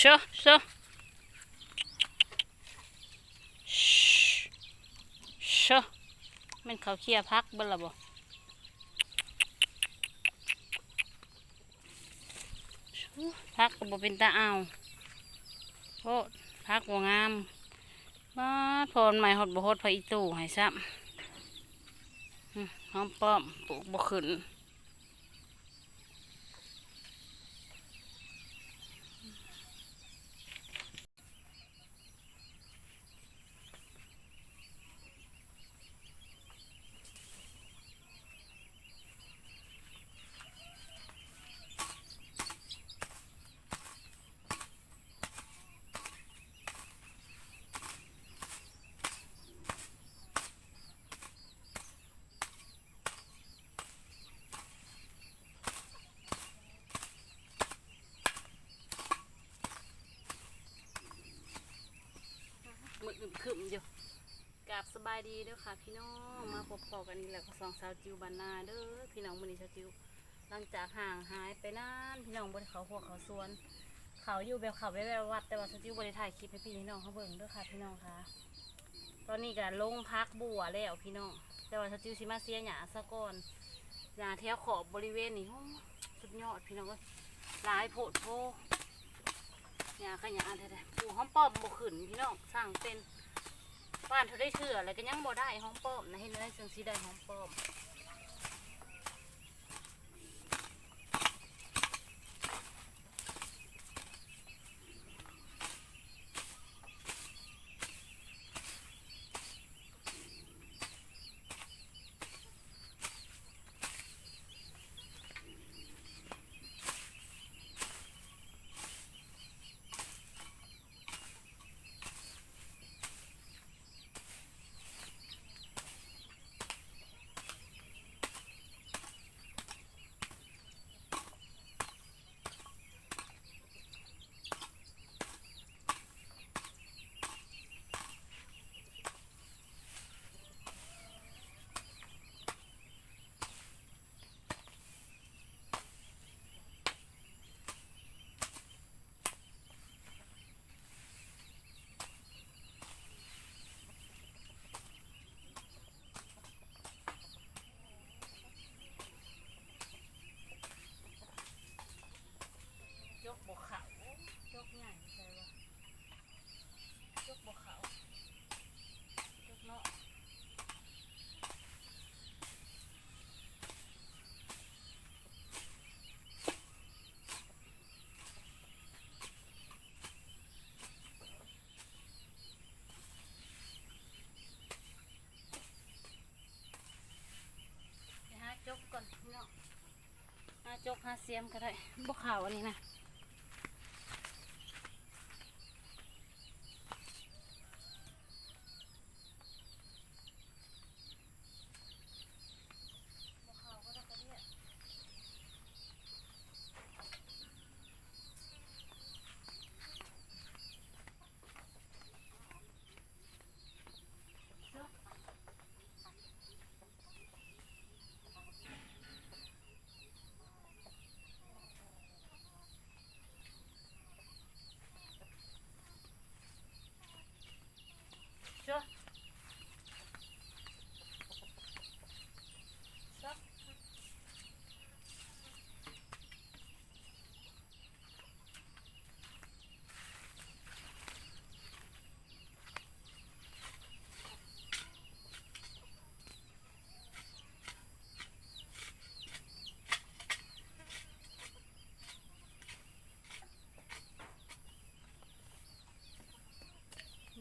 ชอชอชอมันเขาเคลียร์พักเบิ่ละบ่พักก็บ่เป็นตาเอาโอ้พักบ่งามมาพรใหม่หดบ่หดพระอีตู่ให้ซ้ำอืมหอมป้อมปลูกบ่ขึ้น มึกอึมอยู่กราบสบายดีเด้อค่ะ พี่น้องมาพบพอกันนี่แหละกับสองสาวจิวบันนาเด้อพี่น้องมือนี้สาวจิวหลังจากห่างหายไปนานพี่น้องบ่ได้เขาพวเขาสวน เขาอยู่แบบเขาแบบวัดแต่ว่าสาวจิวบ่ได้ถ่ายคลิปให้พี่น้องเขาเบิ่งเด้อค่ะ พี่น้องค่ะ ตอนนี้ก็ลงพักบัวแล้วพี่น้องแต่ว่าสาวจิวสิมาเสียหญ้าซะก่อนหญ้าแถวขอบบริเวณนี้โอ้สุดยอดพี่น้องเอ้ยหลายโพดโพยาขยะอันเท่าๆปูห้องป้อมบ่ขึ้นพี่น้องสั่งเป็น บ้านเธอได้เชื่ออะไรก็ยังบ่ได้ห้องป้อมนะเห็นได้จังสีได้ห้องป้อมยกบ่เขายกใหญ่ใช่ปะยกบ่เขายกเนาะเดี๋ยวหาจกก่อนพี่น้อง หาจกหาเสียมก็ได้บกขาวอันนี้นะ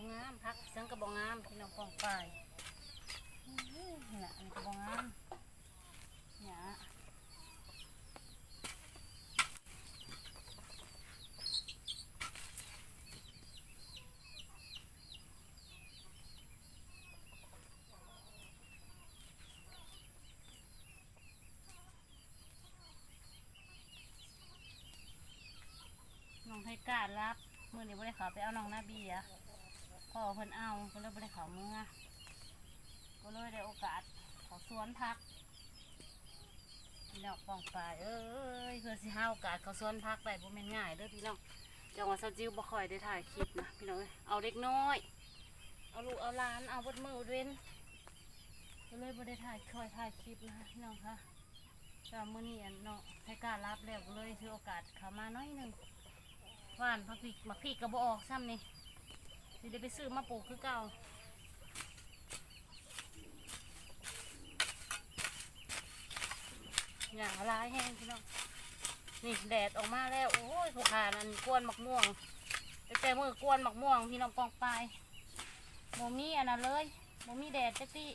บ่งามพักสังกะบ่งามพี่น้องกองฝ่ายอื้อนี่น่ะอันนี้ก็บ่งามหยน้องให้กล้ารับ มือนี้บ่ได้ขอไปเอาน้องหน้าเบีย พ่อเพิ่นเอาก็เลยบ่ได้เขาเมื่อก็เลยได้โอกาสเขาสวนพักพี่น้องปองฝ่ายเอ้ยคือสิหาโอกาสเขาสวนพักได้บ่แม่นง่ายเด้อพี่น้องจังหวะเซาจิวบ่ค่อยได้ถ่ายคลิปนะพี่น้องเอาเด็กน้อย เอาลูกเอาหลานเอาบดมือเว้นก็เลยบ่ได้ถ่ายคอยถ่ายคลิปนะพี่น้องค่ะแต่มื้อนี้อันเนาะให้การรับแล้วก็เลยถือโอกาสเข้ามาน้อยนึงว่านพักพริกมักพริกก็บ่ออกซ้ำนี่ สิได้ไปซื้อมาปลูกคือเก่าอย่างละลายแห้งพี่น้องนี่แดดออกมาแล้ว โอ้ยผู้ขานันกวนหมักม่วงแต่แต่มือกวนหมักม่วงพี่น้องปองปลายโมมี่อันนั้นเลยโมมี่แดดจักติ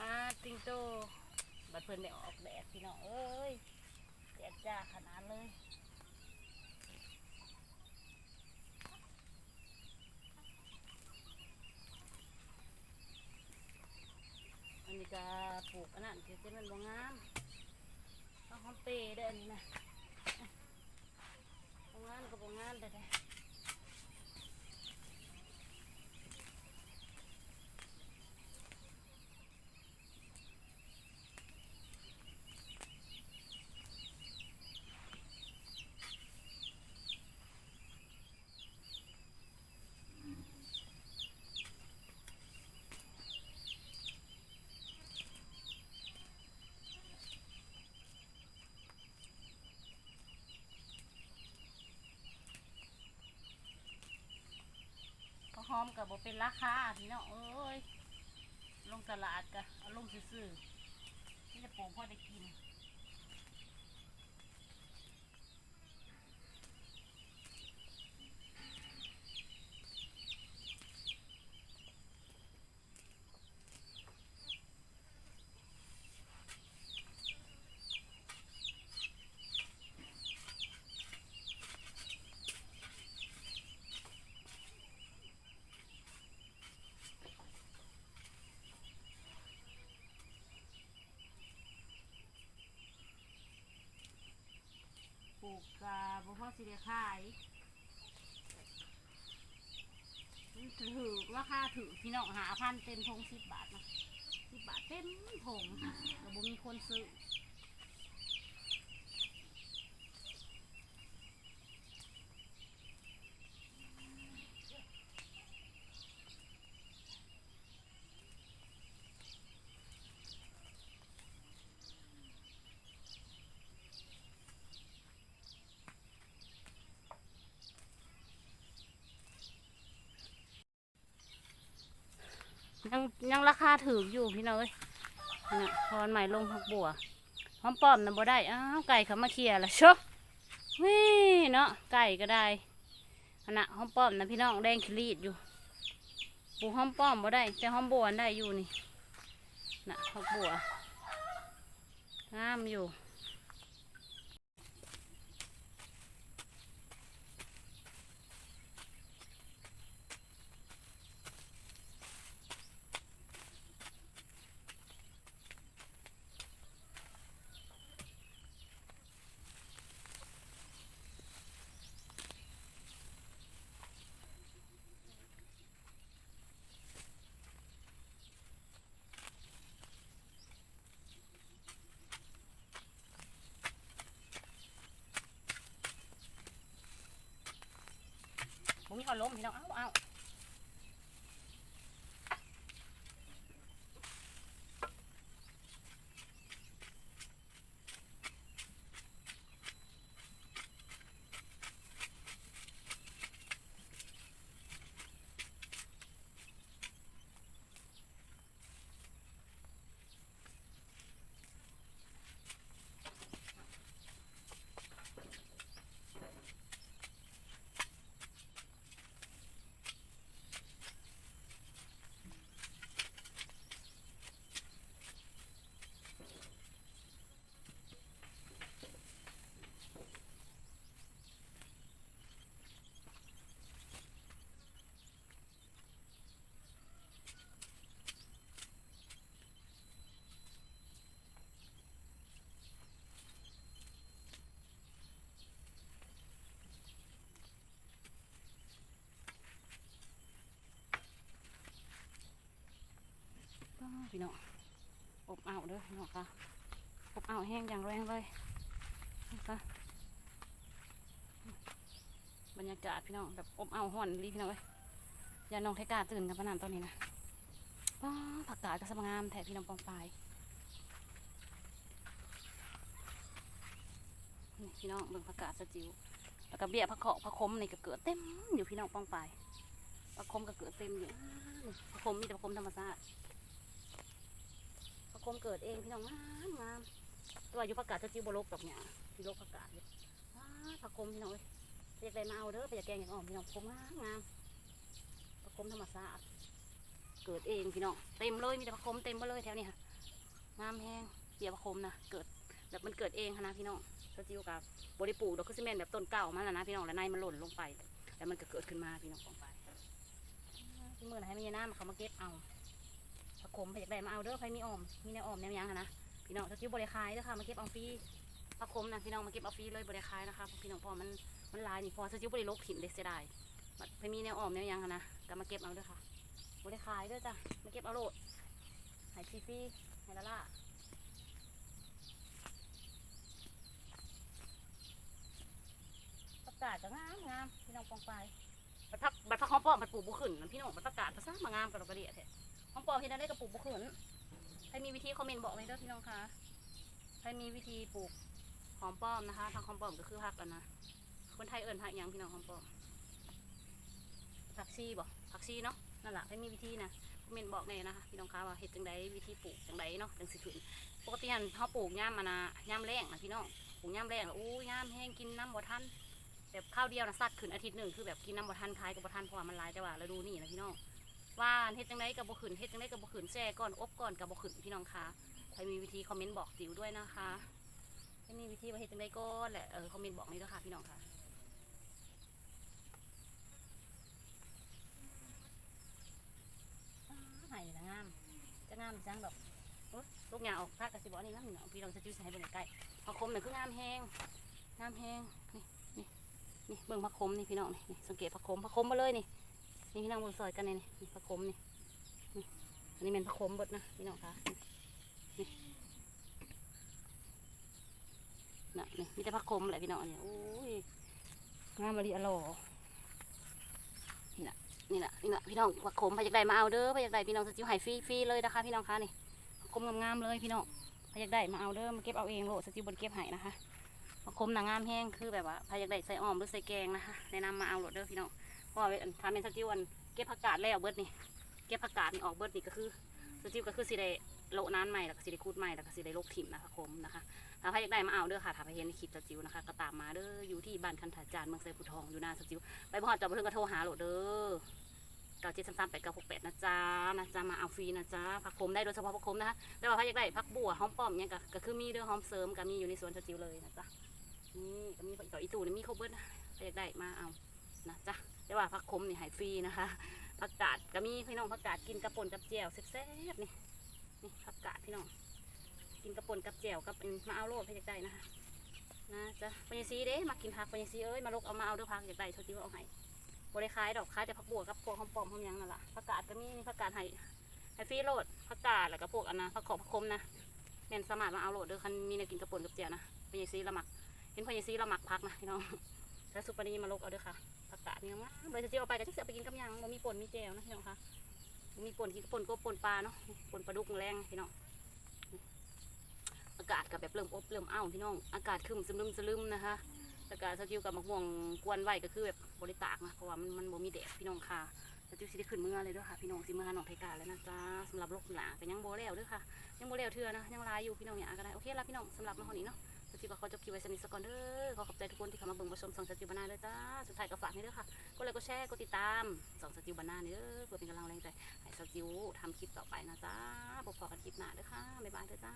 อาติงโตบัดเพิ่นได้ออกแดดพี่น้องเอ้ยแดดจ้าขนาดเลย อันนี้ ก็ปลูกอันนั้นที่จะมันบ่งามต้องหอมเปรย์เด้อันนี้นะบ่งามก็บ่งามแต่แต่ กับบ่เป็นราคาพี่น้องเอ้ยลงตลาดก็อาลงซื่อๆนี่จะปลูกพอได้กิน กกบ่พอสิได้ขายมันถือราคาถือพี่น้องหาพันเต็มทงสิบบาทนะสิบบาทเต็มทงแต่บ่มีคนซื้อ ยังยังราคาถืออยู่พี่น้องเอ้ยนี่พรใหม่ลงผักบัวหอมป้อมนะบ่ได้อ้าวไก่เขามาเคลียร์ละชกวิเนาะไก่ก็ได้อันน่ะหอมป้อมนะพี่น้องแดงขีรีดอยู่ปลูกหอมป้อมบ่ได้แต่หอมบัวได้อยู่นี่น่ะผักบัวงามอยู่ ก็ล้มพี่น้องเอาเอา พี่น้องอบอ้าวเด้อพี่น้องค่ะอบอ้าวแห้งอย่างแรงเลยนะคะบรรยากาศพี่น้องแบบอบอ้าวห่อนรีพี่น้องเอ้ยอย่าน้องไทกาตื่นกันพนันตอนนี้นะว้าผักกาดก็สมงามแท้พี่น้องปองปลายนี่พี่น้องเบิ่งผักกาดสะจิวแล้วก็เบี้ยผักเคาะผักคมนี่ก็เกิดเต็มอยู่พี่น้องปองปลายผักคมก็เกิดเต็มอยู่ผักคมมีแต่ผักคมธรรมชาติ มเกิดเองพี่น้องงามงามตัวอยู่ผักกาดสะจิ้วบลกดอกเนี่ยที่ลกผักกาดว้าผักคมพี่น้องเอ้ยไปอยากได้มาเอาเด้อไปอยากแกงอย่างอ่อมพี่น้องผมงามงามประคมธรรมศาตร์เกิดเองพี่น้องเต็มเลยมีแต่ประคมเต็มมาเลยแถวนี้ค่ะงามแห้งเกี่ยวประคมนะเกิดแบบมันเกิดเองค่ะนะพี่น้องก็จิวกับบริปูดอกคือซีเมนต์แบบต้นเก่ามันแล้วนะพี่น้องแล้วในมันหล่นลงไปแล้วมันก็เกิดขึ้นมาพี่น้องของไปเมื่อไหร่ให้มีน้ำเขามาเก็บเอา ประคมไปอยากได้มาเอาเด้อใครมีออม มีแนวออมแนวยังค่ะนะพี่น้องก็จิวบริคายเด้อค่ะมาเก็บเอาฟรีประคมนะพี่น้องมาเก็บเอาฟรีเลยบริคายนะคะพี่น้องพอมันมันลายนี่พอสจิวบริโลกถิ่นเลยเสียดายบัดไปมีแนวออมแนวยังนะก็มาเก็บเอาเด้วยค่ะบริขายเด้วยจ้ะมาเก็บเอาโลดหายฟรีๆหายละล่ะประกาศก็งามงามพี่น้องปองไปบัดพักบัดพักหอมปอมบัดปลูกบุขึ้นพี่น้องบัดประกาศภาษามางามกับดอกกระเดียแท้ หอมปอมที่นั่นได้กับปลูกบุขึ้นใครมีวิธีคอมเมนต์บอกเลยเด้อพี่น้องคะใครมีวิธีปลูกหอมป้อมนะคะทางหอมป้อมก็คือพักกันนะคนไทยเอิญผักยังพี่น้องของปอมผักชีบ่ผักชีเนาะนั่นแหละให้มีวิธีนะคอมเมนต์บอกแน่นะคะพี่น้องคะว่าเฮ็ดจังไดวิธีปลูกจังไดเนาะจังสิขึ้นปกติหันเขาปลูกย่ามมานะย่ามแรงนะพี่น้องปลูกย่ามแรงแล้วอู้ย่ามแห้งกินน้ำบ่ทันแบบข้าวเดียวนะสัตว์ขึ้นอาทิตย์หนึ่งคือแบบกินน้ำบ่ทันคลายกับบ่ทันเพราะว่ามันลายแต่ว่าเราดูนี่นะพี่น้อง ว่าเฮ็ดจังไดกับบ่ขึ้นเฮ็ดจังไดกับบ่ขึ้นแช่ก่อนอบก่อนกับบ่ขึ้นพี่น้องคะใครมีวิธีคอมเมนต์บอกจิ๋วด้วยนะคะให้มีวิธีว่าเฮ็ดจังไดก่อนแหละเออคอมเมนต์บอกนี่ด้วยค่ะพี่น้องค่ะไห่ละงามจะงามจังดอกโอ๊ยลูกหยาออกพักกระสิบอกนี่นะพี่น้องพี่ลองจะจิ้วใส่บนใกล้พะคมเนี่ยคืองามแห้งงามแห้งนี่นี่นี่เบิ่งพะคมนี่พี่น้องนี่นี่สังเกตพะคมพะคมมาเลยนี่ นี่พี่น้องบนซอยกันนี่นี่นี่พะคมนี่นี่อันนี้เป็นพะคมบดนะพี่น้องคะนี่นี่น่ะนี่มีแต่พะคมแหละพี่น้องเนี่ยโอ้ยงามมะลิอร่อยนี่แหละนี่แหละพี่น้องผักขมพายากได้มาเอาเด้อพายากได้พี่น้องสจิวหายฟรีฟรีเลยนะคะพี่น้องคะนี่ผักขมงามๆเลยพี่น้องพายากได้มาเอาเด้อมาเก็บเอาเองโลสจิวบนเก็บให้นะคะผักขมนางงามแห้งคือแบบว่าพายากได้ใส่อ้อมหรือใส่แกงนะคะแนะนำมาเอาโลดเด้อพี่น้อง พราะว่าทำเป็นสจิวันเก็บผักกาดแล้วเบิดนี่เก็บผักกาดนี่ออกเบิดนี่ก็คือสจิวก็คือสิได้โลน้ำใหม่แล้วก็สิได้คูดใหม่แล้วก็สิได้ลกถิ่มนะคะขมนะคะถ้าพายากได้มาเอาเด้อค่ะถ้าพายเห็นในคลิปสจิวนะคะก็ตามมาเด้ออยู่ที่บ้านคันถาจานเมืองไซพุทองอยู่หน้าสจิวไปบ่ฮอดจอบไปถึงก็โทรหาโหลดเด้อเก้าเจ็ดสามสามแปดเก้าหกแปดนะจ๊ะนะจ๊ะมาเอาฟรีนะจ๊ะผักขมได้โดยเฉพาะผักขมนะคะแต่ว่าถ้าอยากได้ผักบัวหอมป้อมเนี่ยก็ก็คือมีเด้อหอมเสริมก็มีอยู่ในสวนชจิวเลยนะจ๊ะนี่ก็มีต่ออีตู่นี่มีครบเบิดนะอยากได้มาเอานะจ๊ะ แต่ว่าผักขมนี่หายฟรีนะคะผักกาดก็มีพี่น้องผักกาดกินกระปนกับแจวแซ่บๆนี่นี่ผักกาดพี่น้อง กินกระปนกับแจวกับมาเอาโลดถ้าอยากได้นะคะนะจะปัญญซีเด้มากินผักปัญญซีเอ้ยมาลกเอามาเอาเด้อผักอยากได้ชาจิว่าเอาให้บริขายดอกขายแต่ผักบัวกับพวกหอมปอมหอมยังนั่นแหละผักกาดก็มีผักกาดห้ไห้ฟรีโรดผักกาดแล้วก็พวกอันนะผักขอบผักคมนะแม่นสมารถมาเอาโรดเด้อคันมีแนวกินกระปนกับเจียวนะพญาซีละหมักเห็นพญาซีละหมักพักนะพี่น้องแล้วสุปนีมาลกเอาเด้อค่ะ ผักกาดนี่นะเบอร์จะเจียวเอาไปก็จะเสไปกินกับยังบ่มีป่นมีเจียวนะพี่น้องคะมีป่นกินป่นก็ป่นปลาเนาะป่นปลาดุกแรงพี่น้องอากาศกับแบบเริ่มอบเริ่มอ้าวพี่น้องอากาศครึมซึมๆซึมนะคะแล้วก็สกิลกับมะม่วงกวนไว้ก็คือแบบบริตากนะเพราะว่ามันมันบ่มีแดดพี่น้องค่ะสกิลสิได้ขึ้นเมื่อเลยด้วยค่ะพี่น้องสิเมื่อหนองไทกาแล้วนะจ๊ะสำหรับโลกหลาก็ยังโบแล้วด้วยค่ะยังโบแล้วเทือนะยังลายอยู่พี่น้องอย่าก็ได้โอเคละพี่น้องสำหรับมาคนนี้เนาะ สกิลก็ขาจะคิวไว้สนิทสักก่อนเด้อขอขอบใจทุกคนที่เข้ามาเบิ่งมาชมสองสกิบานาเลยจ้าสุดท้ายก็ฝากนี่เด้อค่ะกดไลค์กดแชร์กดติดตามสองสกิบานานี่เด้อเพื่อเป็นกำลังแรงใจให้สกิวทำคลิปต่อไปนะจ้าบอกพอกันคลิปหน้าเด้อค่ะบ๊ายบายเด้อจ้า